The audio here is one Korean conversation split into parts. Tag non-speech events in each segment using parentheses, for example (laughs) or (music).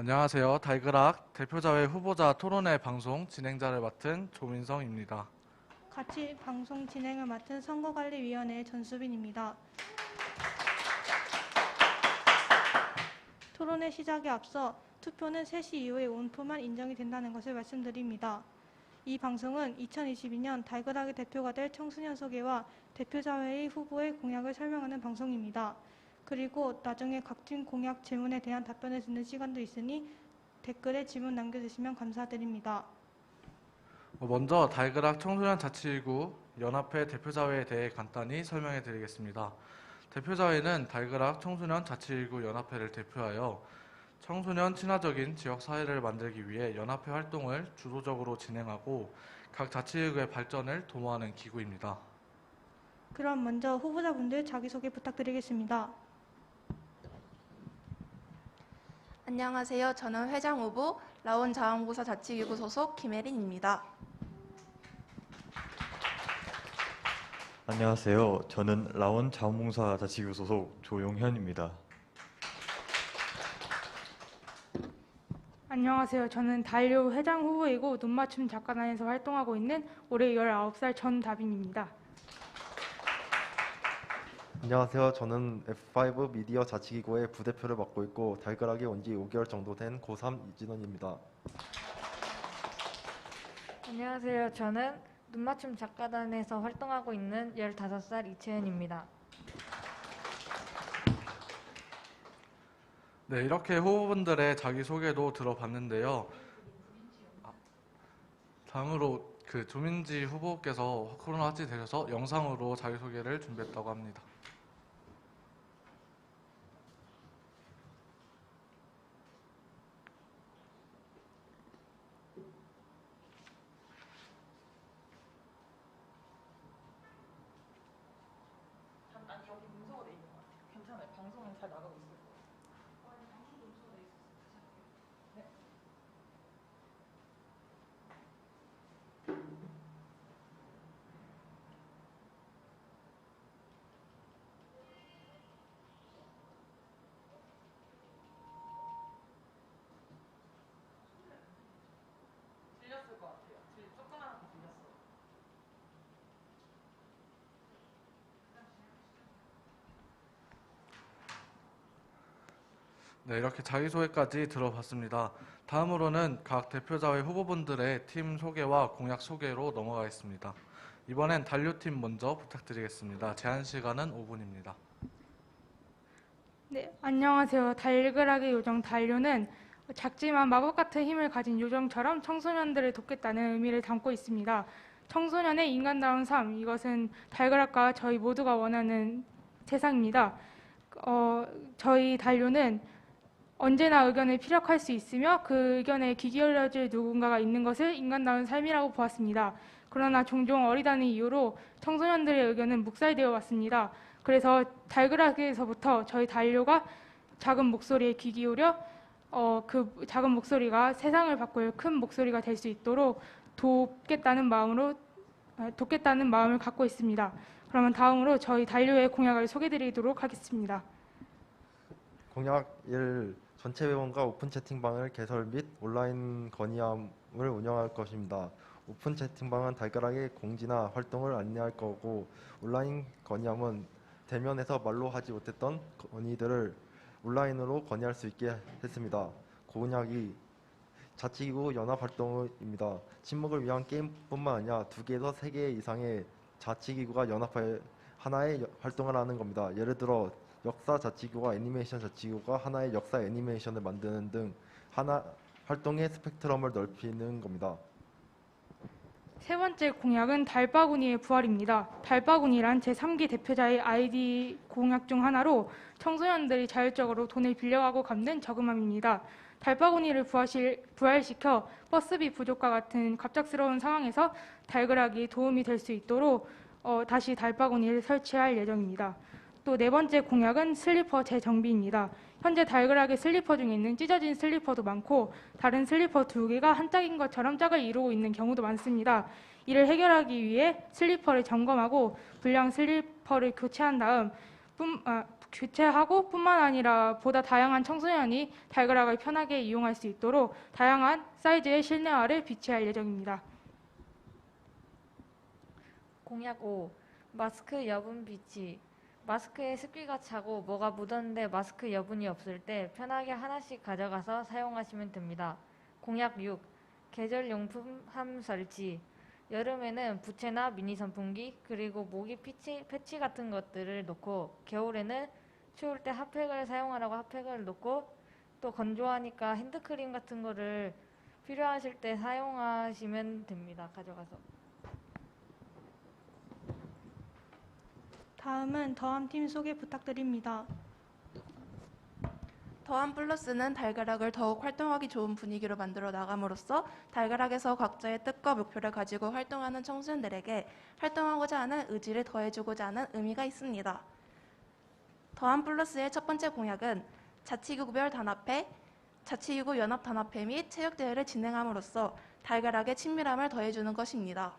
안녕하세요. 달그락 대표자회 후보자 토론회 방송 진행자를 맡은 조민성입니다. 같이 방송 진행을 맡은 선거관리위원회 전수빈입니다. 토론회 시작에 앞서 투표는 3시 이후에 온표만 인정이 된다는 것을 말씀드립니다. 이 방송은 2022년 달그락의 대표가 될 청소년 소개와 대표자회의 후보의 공약을 설명하는 방송입니다. 그리고 나중에 각팀 공약 질문에 대한 답변을 듣는 시간도 있으니 댓글에 질문 남겨주시면 감사드립니다. 어, 먼저 달그락 청소년 자치구 연합회 대표자회에 대해 간단히 설명해 드리겠습니다. 대표자회는 달그락 청소년 자치구 연합회를 대표하여 청소년 친화적인 지역 사회를 만들기 위해 연합회 활동을 주도적으로 진행하고 각 자치구의 발전을 도모하는 기구입니다. 그럼 먼저 후보자분들 자기소개 부탁드리겠습니다. 안녕하세요. 저는 회장 후보 라온 자원고사 자치기구 소속 김혜린입니다. 안녕하세요. 저는 라온 자원봉사 자치구 소속 조용현입니다. 안녕하세요. 저는 달료 회장 후보이고 눈맞춤 작가단에서 활동하고 있는 올해 19살 전다빈입니다. 안녕하세요. 저는 F5 미디어 자치기구의 부대표를 맡고 있고 달걀하게 온지 5개월 정도 된 고3 이진원입니다. 안녕하세요. 저는 눈맞춤 작가단에서 활동하고 있는 15살 이채은입니다. 네, 이렇게 후보분들의 자기소개도 들어봤는데요. 아, 다음으로 그 조민지 후보께서 코로나 확진되셔서 영상으로 자기소개를 준비했다고 합니다. 아니 여기 문서가 돼 있는 것 같아요. 괜찮아요. 방송은 잘 나가고 있어요. 들렸을 것 같아요. 들 조그맣게 들렸어요. 네, 이렇게 자기소개까지 들어봤습니다. 다음으로는 각 대표자회 후보분들의 팀 소개와 공약 소개로 넘어가겠습니다. 이번엔 단료팀 먼저 부탁드리겠습니다. 제한 시간은 5분입니다. 네, 안녕하세요. 달그락의 요정 달료는 작지만 마법 같은 힘을 가진 요정처럼 청소년들을 돕겠다는 의미를 담고 있습니다. 청소년의 인간다운 삶, 이것은 달그락과 저희 모두가 원하는 세상입니다. 어, 저희 달료는 언제나 의견을 피력할 수 있으며 그 의견에 귀 기울여줄 누군가가 있는 것을 인간다운 삶이라고 보았습니다. 그러나 종종 어리다는 이유로 청소년들의 의견은 묵살되어 왔습니다. 그래서 달그락에서부터 저희 달료가 작은 목소리에 귀 기울여 어, 그 작은 목소리가 세상을 바꿀 큰 목소리가 될 수 있도록 돕겠다는 마음으로 아, 돕겠다는 마음을 갖고 있습니다. 그러면 다음으로 저희 달료의 공약을 소개드리도록 하겠습니다. 공약 1. 전체 회원과 오픈 채팅방을 개설 및 온라인 건의함을 운영할 것입니다. 오픈 채팅방은 달걀하게 공지나 활동을 안내할 거고 온라인 건의함은 대면에서 말로 하지 못했던 건의들을 온라인으로 건의할 수 있게 했습니다. 공약이 자치기구 연합 활동입니다. 친목을 위한 게임뿐만 아니라 두 개에서 세 개 이상의 자치기구가 연합해 하나의 여- 활동을 하는 겁니다. 예를 들어 역사 자치기구와 애니메이션 자치기구가 하나의 역사 애니메이션을 만드는 등 하나 활동의 스펙트럼을 넓히는 겁니다. 세 번째 공약은 달바구니의 부활입니다. 달바구니란 제3기 대표자의 아이디 공약 중 하나로 청소년들이 자율적으로 돈을 빌려가고 갚는 저금함입니다. 달바구니를 부활시, 부활시켜 버스비 부족과 같은 갑작스러운 상황에서 달그락이 도움이 될 수 있도록 어, 다시 달바구니를 설치할 예정입니다. 또 네 번째 공약은 슬리퍼 재정비입니다. 현재 달그락의 슬리퍼 중에는 찢어진 슬리퍼도 많고 다른 슬리퍼 두 개가 한 짝인 것처럼 짝을 이루고 있는 경우도 많습니다. 이를 해결하기 위해 슬리퍼를 점검하고 불량 슬리퍼를 교체한 다음 뿐, 아, 교체하고 뿐만 아니라 보다 다양한 청소년이 달그락을 편하게 이용할 수 있도록 다양한 사이즈의 실내화를 비치할 예정입니다. 공약 5. 마스크 여분 비치. 마스크에 습기가 차고 뭐가 묻었는데 마스크 여분이 없을 때 편하게 하나씩 가져가서 사용하시면 됩니다. 공약 6. 계절용품 함 설치. 여름에는 부채나 미니 선풍기 그리고 모기 피치, 패치 같은 것들을 놓고 겨울에는 추울 때 핫팩을 사용하라고 핫팩을 놓고 또 건조하니까 핸드크림 같은 거를 필요하실 때 사용하시면 됩니다. 가져가서. 다음은 더함팀 소개 부탁드립니다. 더한 플러스는 달가락을 더욱 활동하기 좋은 분위기로 만들어 나감으로써 달가락에서 각자의 뜻과 목표를 가지고 활동하는 청소년들에게 활동하고자 하는 의지를 더해주고자 하는 의미가 있습니다. 더한 플러스의 첫 번째 공약은 자치구별 단합회, 자치기구 연합 단합회 및 체육대회를 진행함으로써 달가락의 친밀함을 더해주는 것입니다.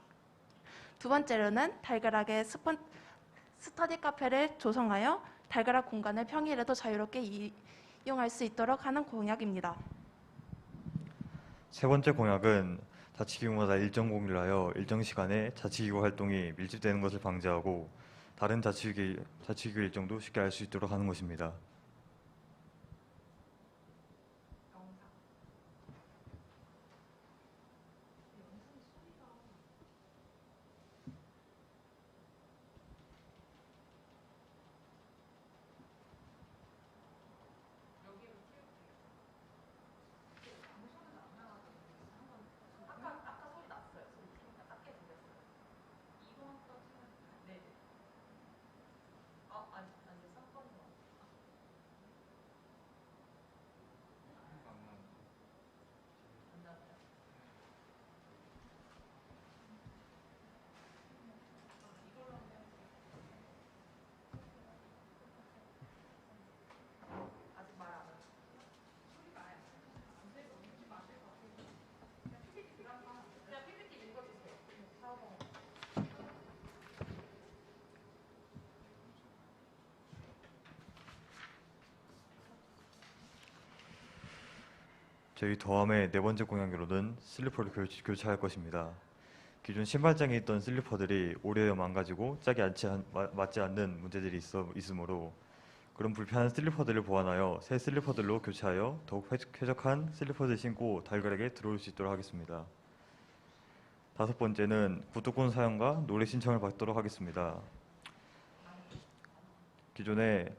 두 번째로는 달가락의 스펀, 스터디 카페를 조성하여 달가락 공간을 평일에도 자유롭게 이, 이용할 수 있도록 하는 공약입니다. 세 번째 공약은 자치기구마다 일정 공휴를 하여 일정 시간에 자치기구 활동이 밀집되는 것을 방지하고 다른 자치기구, 자치기구 일정도 쉽게 알수 있도록 하는 것입니다. 저희 더함의 네 번째 공약으로는 슬리퍼를 교체, 교체 할 것입니다. 기존 신발장에 있던 슬리퍼들이 오래 망가지고 짝이 맞지 않는 문제들이 있어, 있으므로 그런 불편한 슬리퍼들을 보완하여 새 슬리퍼들로 교체하여 더욱 쾌- 쾌적한 슬리퍼를 신고 달걀에게 들어올 수 있도록 하겠습니다. 다섯 번째는 구독권 사용과 노래 신청을 받도록 하겠습니다. 기존에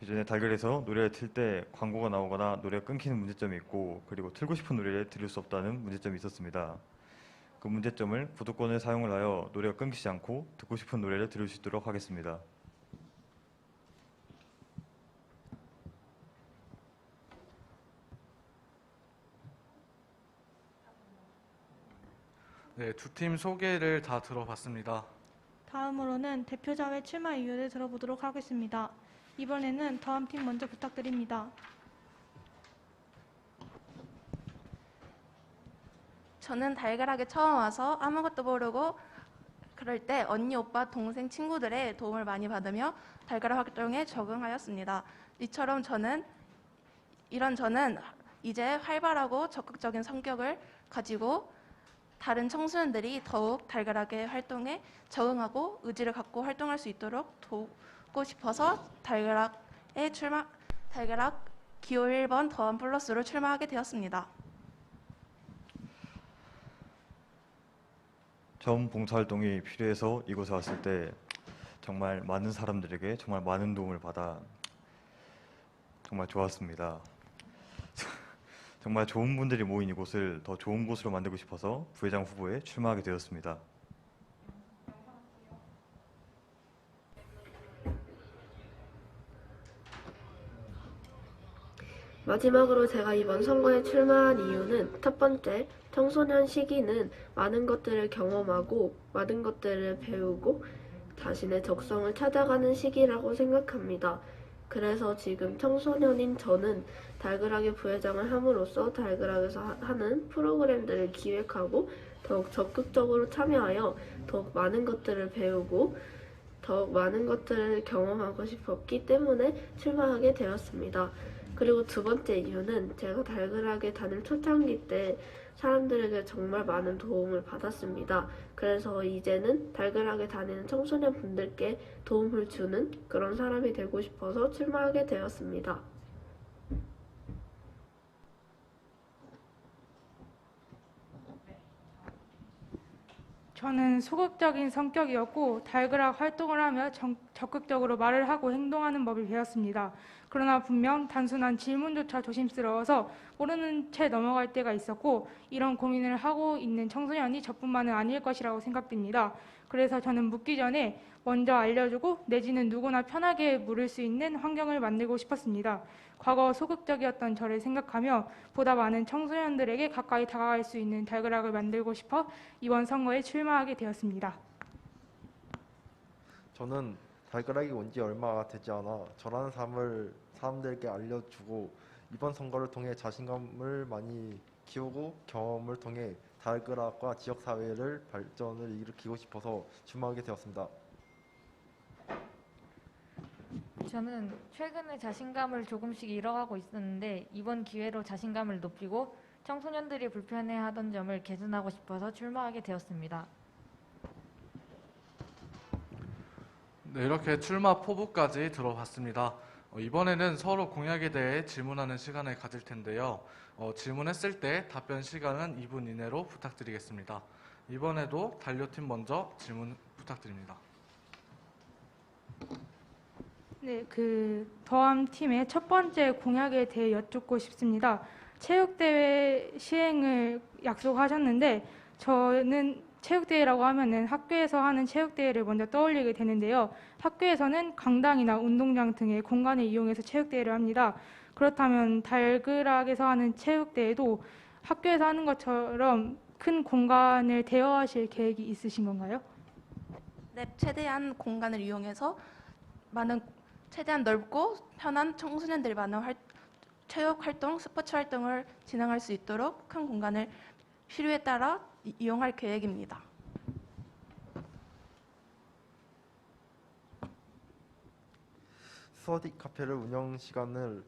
기존에 달걀에서 노래를 틀 때 광고가 나오거나 노래가 끊기는 문제점이 있고 그리고 틀고 싶은 노래를 들을 수 없다는 문제점이 있었습니다. 그 문제점을 구독권을 사용을 하여 노래가 끊기지 않고 듣고 싶은 노래를 들을 수 있도록 하겠습니다. 네, 두 팀 소개를 다 들어봤습니다. 다음으로는 대표자회 출마 이유를 들어보도록 하겠습니다. 이번에는 더함팀 먼저 부탁드립니다. 저는 달걀하게 처음 와서 아무것도 모르고 그럴 때 언니, 오빠, 동생, 친구들의 도움을 많이 받으며 달걀 활동에 적응하였습니다. 이처럼 저는 이런 저는 이제 활발하고 적극적인 성격을 가지고 다른 청소년들이 더욱 달걀하게 활동에 적응하고 의지를 갖고 활동할 수 있도록 돕고 싶어서 달걀학에 출마 달걀학 기호 1번 더한 플러스로 출마하게 되었습니다. 처음 봉사활동이 필요해서 이곳에 왔을 때 정말 많은 사람들에게 정말 많은 도움을 받아 정말 좋았습니다. (laughs) 정말 좋은 분들이 모인 이곳을 더 좋은 곳으로 만들고 싶어서 부회장 후보에 출마하게 되었습니다. 마지막으로 제가 이번 선거에 출마한 이유는 첫 번째, 청소년 시기는 많은 것들을 경험하고 많은 것들을 배우고 자신의 적성을 찾아가는 시기라고 생각합니다. 그래서 지금 청소년인 저는 달그락의 부회장을 함으로써 달그락에서 하- 하는 프로그램들을 기획하고 더욱 적극적으로 참여하여 더욱 많은 것들을 배우고 더 더욱 많은 것들을 경험하고 싶었기 때문에 출마하게 되었습니다. 그리고 두 번째 이유는 제가 달그락에 다닐 초창기 때 사람들에게 정말 많은 도움을 받았습니다. 그래서 이제는 달그락에 다니는 청소년 분들께 도움을 주는 그런 사람이 되고 싶어서 출마하게 되었습니다. 저는 소극적인 성격이었고 달그락 활동을 하며 정- 적극적으로 말을 하고 행동하는 법을 배웠습니다. 그러나 분명 단순한 질문조차 조심스러워서 모르는 채 넘어갈 때가 있었고 이런 고민을 하고 있는 청소년이 저뿐만은 아닐 것이라고 생각됩니다. 그래서 저는 묻기 전에 먼저 알려주고 내지는 누구나 편하게 물을 수 있는 환경을 만들고 싶었습니다. 과거 소극적이었던 저를 생각하며 보다 많은 청소년들에게 가까이 다가갈 수 있는 달그락을 만들고 싶어 이번 선거에 출마하게 되었습니다. 저는 달그락이 온 지 얼마 되지 않아 저라는 사람을 사람들에게 알려주고 이번 선거를 통해 자신감을 많이 키우고 경험을 통해 달그락과 지역 사회를 발전을 일으키고 싶어서 출마하게 되었습니다. 저는 최근에 자신감을 조금씩 잃어가고 있었는데 이번 기회로 자신감을 높이고 청소년들이 불편해하던 점을 개선하고 싶어서 출마하게 되었습니다. 네, 이렇게 출마 포부까지 들어봤습니다. 어, 이번에는 서로 공약에 대해 질문하는 시간을 가질 텐데요. 어, 질문했을 때 답변 시간은 2분 이내로 부탁드리겠습니다. 이번에도 단료팀 먼저 질문 부탁드립니다. 네, 그 더함 팀의 첫 번째 공약에 대해 여쭙고 싶습니다. 체육대회 시행을 약속하셨는데 저는 체육대회라고 하면은 학교에서 하는 체육대회를 먼저 떠올리게 되는데요. 학교에서는 강당이나 운동장 등의 공간을 이용해서 체육대회를 합니다. 그렇다면 달그락에서 하는 체육대회도 학교에서 하는 것처럼 큰 공간을 대여하실 계획이 있으신 건가요? 네, 최대한 공간을 이용해서 많은 최대한 넓고 편한 청소년들이 많은 활, 체육 활동, 스포츠 활동을 진행할 수 있도록 큰 공간을 필요에 따라 이- 이용할 계획입니다. 스터디 카페를 운영 시간을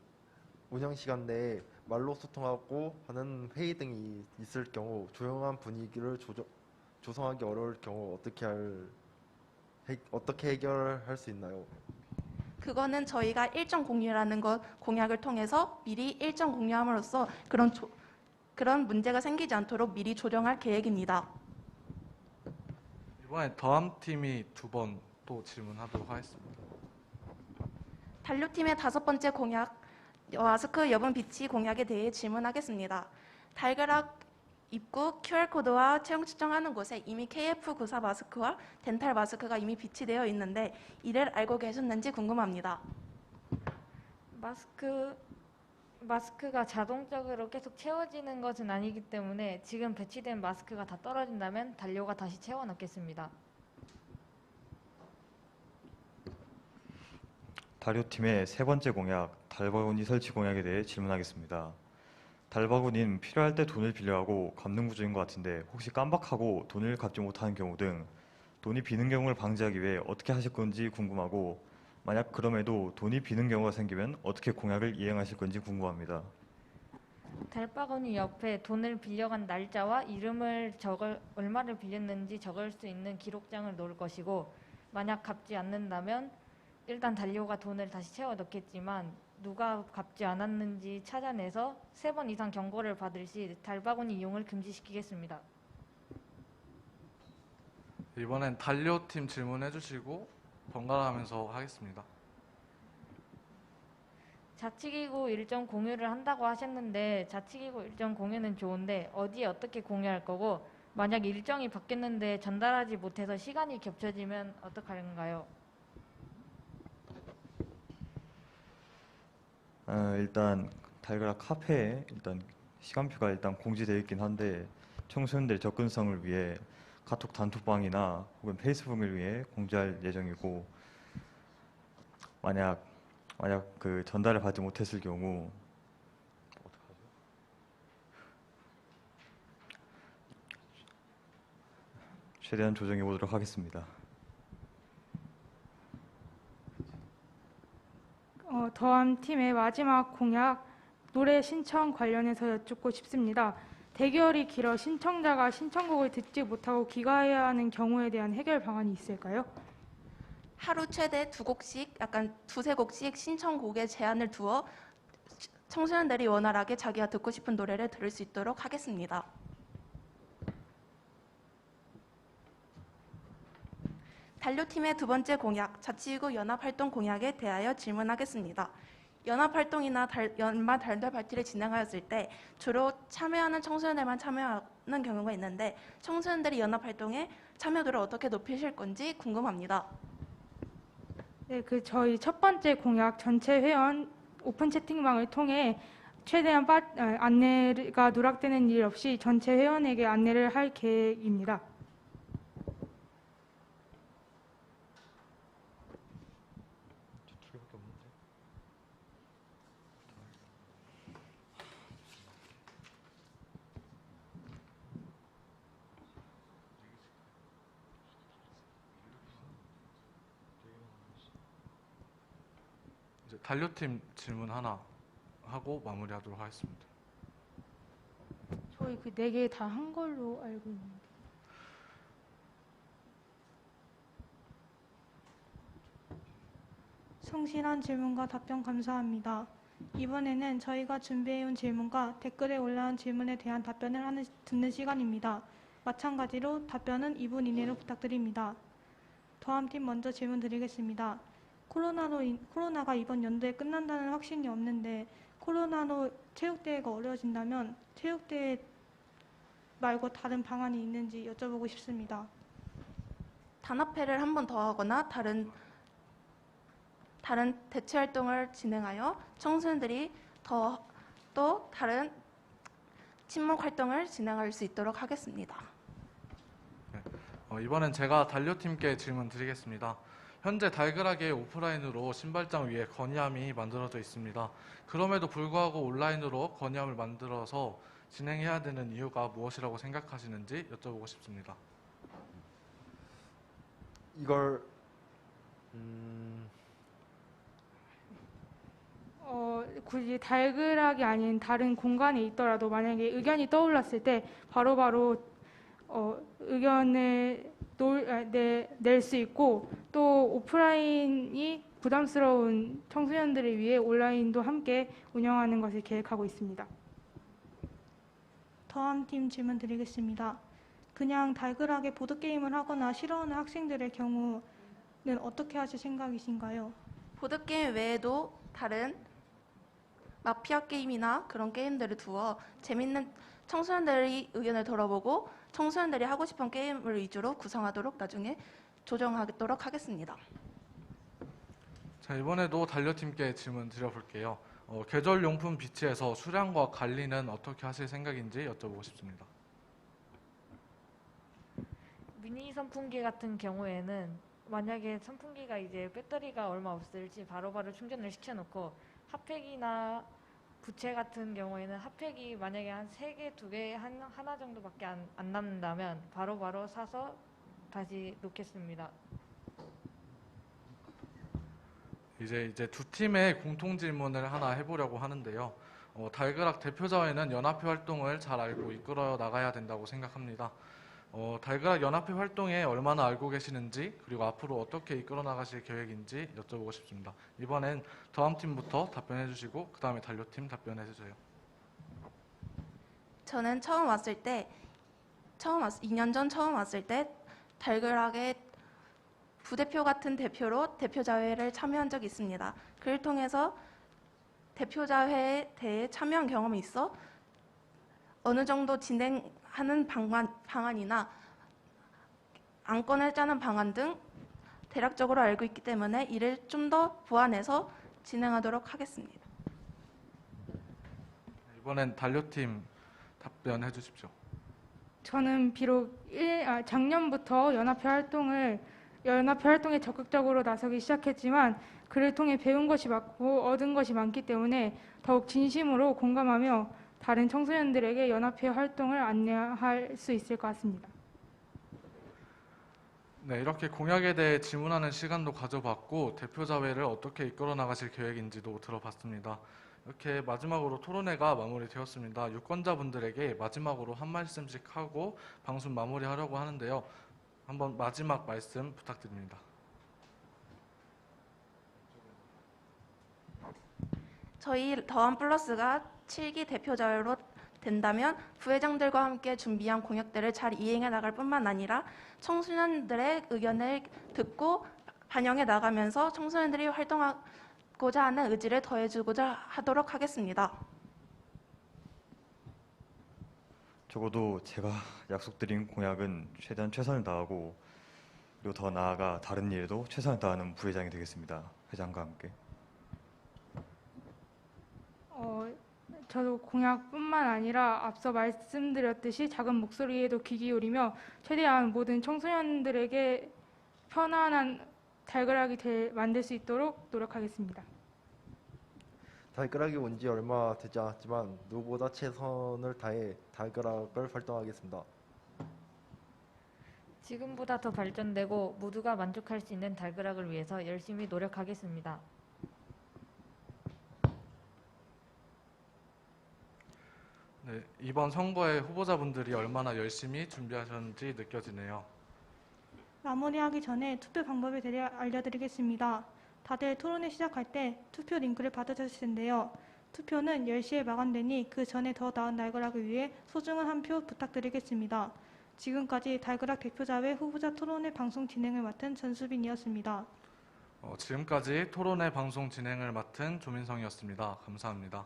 운영 시간 내에 말로 소통하고 하는 회의 등이 있을 경우 조용한 분위기를 조정, 조성하기 어려울 경우 어떻게 할 해, 어떻게 해결할 수 있나요? 그거는 저희가 일정 공유라는 것 공약을 통해서 미리 일정 공유함으로써 그런 조- 그런 문제가 생기지 않도록 미리 조정할 계획입니다. 이번에 더함 팀이 두 번 또 질문하도록 하겠습니다. 단료팀의 다섯 번째 공약, 마스크 여분 비치 공약에 대해 질문하겠습니다. 달그락 입구 QR코드와 체형 측정하는 곳에 이미 KF94 마스크와 덴탈 마스크가 이미 비치되어 있는데 이를 알고 계셨는지 궁금합니다. 마스크 마스크가 자동적으로 계속 채워지는 것은 아니기 때문에 지금 배치된 마스크가 다 떨어진다면 단료가 다시 채워 넣겠습니다. 다료팀의 세 번째 공약, 달바구니 설치 공약에 대해 질문하겠습니다. 달바구니는 필요할 때 돈을 빌려하고 갚는 구조인 것 같은데 혹시 깜박하고 돈을 갚지 못하는 경우 등 돈이 비는 경우를 방지하기 위해 어떻게 하실 건지 궁금하고 만약 그럼에도 돈이 비는 경우가 생기면 어떻게 공약을 이행하실 건지 궁금합니다. 달바구니 옆에 돈을 빌려간 날짜와 이름을 적을 얼마를 빌렸는지 적을 수 있는 기록장을 놓을 것이고 만약 갚지 않는다면 일단 단료가 돈을 다시 채워 넣겠지만 누가 갚지 않았는지 찾아내서 세 번 이상 경고를 받을 시 달바구니 이용을 금지시키겠습니다. 이번엔 단료팀 질문해 주시고 번갈아 가면서 하겠습니다. 자치기구 일정 공유를 한다고 하셨는데 자치기구 일정 공유는 좋은데 어디에 어떻게 공유할 거고 만약 일정이 바뀌었는데 전달하지 못해서 시간이 겹쳐지면 어떡하는가요? 어, 일단 달그락 카페에 일단 시간표가 일단 공지되어 있긴 한데 청소년들 접근성을 위해 카톡 단톡방이나 혹은 페이스북을 위해 공지할 예정이고 만약 만약 그 전달을 받지 못했을 경우 최대한 조정해 보도록 하겠습니다. 어, 더암 팀의 마지막 공약 노래 신청 관련해서 여쭙고 싶습니다. 대결이 길어 신청자가 신청곡을 듣지 못하고 귀가해야 하는 경우에 대한 해결 방안이 있을까요? 하루 최대 두 곡씩, 약간 두세 곡씩 신청곡에 제한을 두어 청소년들이 원활하게 자기가 듣고 싶은 노래를 들을 수 있도록 하겠습니다. 단료팀의 두 번째 공약, 자치구 연합활동 공약에 대하여 질문하겠습니다. 연합활동이나 달, 연말 달달 파티를 진행하였을 때 주로 참여하는 청소년들만 참여하는 경우가 있는데 청소년들이 연합활동에 참여도를 어떻게 높이실 건지 궁금합니다. 네, 그 저희 첫 번째 공약 전체 회원 오픈 채팅방을 통해 최대한 빠, 아, 안내가 누락되는 일 없이 전체 회원에게 안내를 할 계획입니다. 두 개밖에 없는데. 단료팀 질문 하나 하고 마무리하도록 하겠습니다. 저희 그 네 개 다 한 걸로 알고 있는데. 성실한 질문과 답변 감사합니다. 이번에는 저희가 준비해온 질문과 댓글에 올라온 질문에 대한 답변을 하는, 듣는 시간입니다. 마찬가지로 답변은 2분 이내로 부탁드립니다. 더함팀 먼저 질문 드리겠습니다. 코로나로 인- 코로나가 이번 연도에 끝난다는 확신이 없는데 코로나로 체육대회가 어려워진다면 체육대회 말고 다른 방안이 있는지 여쭤보고 싶습니다. 단합회를 한 번 더 하거나 다른 다른 대체 활동을 진행하여 청소년들이 더 또 다른 친목 활동을 진행할 수 있도록 하겠습니다. 어, 이번엔 제가 단료팀께 질문 드리겠습니다. 현재 달그락의 오프라인으로 신발장 위에 건의함이 만들어져 있습니다. 그럼에도 불구하고 온라인으로 건의함을 만들어서 진행해야 되는 이유가 무엇이라고 생각하시는지 여쭤보고 싶습니다. 이걸 음, 어, 굳이 달그락이 아닌 다른 공간에 있더라도 만약에 의견이 떠올랐을 때 바로바로 어, 의견을 낼 수 있고 또 오프라인이 부담스러운 청소년들을 위해 온라인도 함께 운영하는 것을 계획하고 있습니다. 더함팀 질문 드리겠습니다. 그냥 달그락에 보드게임을 하거나 싫어하는 학생들의 경우는 어떻게 하실 생각이신가요? 보드게임 외에도 다른 마피아 게임이나 그런 게임들을 두어 재밌는 청소년들이 의견을 들어보고 청소년들이 하고 싶은 게임을 위주로 구성하도록 나중에 조정하도록 하겠습니다. 자, 이번에도 단료팀께 질문 드려볼게요. 어, 계절용품 비치에서 수량과 관리는 어떻게 하실 생각인지 여쭤보고 싶습니다. 미니 선풍기 같은 경우에는 만약에 선풍기가 이제 배터리가 얼마 없을지 바로바로 충전을 시켜놓고 핫팩이나 부채 같은 경우에는 핫팩이 만약에 한 세 개, 두 개, 한 하나 정도밖에 안, 안 남는다면 바로 바로 사서 다시 놓겠습니다. 이제 이제 두 팀의 공통 질문을 하나 해보려고 하는데요. 어, 달그락 대표자회는 연합회 활동을 잘 알고 이끌어 나가야 된다고 생각합니다. 어, 달그락 연합회 활동에 얼마나 알고 계시는지 그리고 앞으로 어떻게 이끌어 나가실 계획인지 여쭤보고 싶습니다. 이번엔 더함 팀부터 답변해 주시고 그 다음에 단료팀 답변해 주세요. 저는 처음 왔을 때 처음 왔 2년 전 처음 왔을 때 달그락의 부대표 같은 대표로 대표자회를 참여한 적이 있습니다. 그를 통해서 대표자회에 대해 참여한 경험이 있어 어느 정도 진행 하는 방안, 방안이나 안건을 짜는 방안 등 대략적으로 알고 있기 때문에 이를 좀 더 보완해서 진행하도록 하겠습니다. 이번엔 단료팀 답변해 주십시오. 저는 비록 일- 아, 작년부터 연합회 활동을 연합회 활동에 적극적으로 나서기 시작했지만 그를 통해 배운 것이 많고 얻은 것이 많기 때문에 더욱 진심으로 공감하며 다른 청소년들에게 연합회 활동을 안내할 수 있을 것 같습니다. 네, 이렇게 공약에 대해 질문하는 시간도 가져봤고 대표자회를 어떻게 이끌어 나가실 계획인지도 들어봤습니다. 이렇게 마지막으로 토론회가 마무리되었습니다. 유권자분들에게 마지막으로 한 말씀씩 하고 방송 마무리하려고 하는데요. 한번 마지막 말씀 부탁드립니다. 저희 더한 플러스가 7기 대표자회로 된다면 부회장들과 함께 준비한 공약들을 잘 이행해 나갈 뿐만 아니라 청소년들의 의견을 듣고 반영해 나가면서 청소년들이 활동하고자 하는 의지를 더해주고자 하도록 하겠습니다. 적어도 제가 약속드린 공약은 최대한 최선을 다하고 그리고 더 나아가 다른 일에도 최선을 다하는 부회장이 되겠습니다. 회장과 함께. 어, 저도 공약뿐만 아니라 앞서 말씀드렸듯이 작은 목소리에도 귀 기울이며 최대한 모든 청소년들에게 편안한 달그락이 될- 만들 수 있도록 노력하겠습니다. 달그락이 온 지 얼마 되지 않았지만 누구보다 최선을 다해 달그락을 활동하겠습니다. 지금보다 더 발전되고 모두가 만족할 수 있는 달그락을 위해서 열심히 노력하겠습니다. 네, 이번 선거에 후보자분들이 얼마나 열심히 준비하셨는지 느껴지네요. 마무리하기 전에 투표 방법에 대해 알려드리겠습니다. 다들 토론회 시작할 때 투표 링크를 받으셨을 텐데요. 투표는 10시에 마감되니 그 전에 더 나은 달그락을 위해 소중한 한 표 부탁드리겠습니다. 지금까지 달그락 대표자회 후보자 토론회 방송 진행을 맡은 전수빈이었습니다. 어, 지금까지 토론회 방송 진행을 맡은 조민성이었습니다. 감사합니다.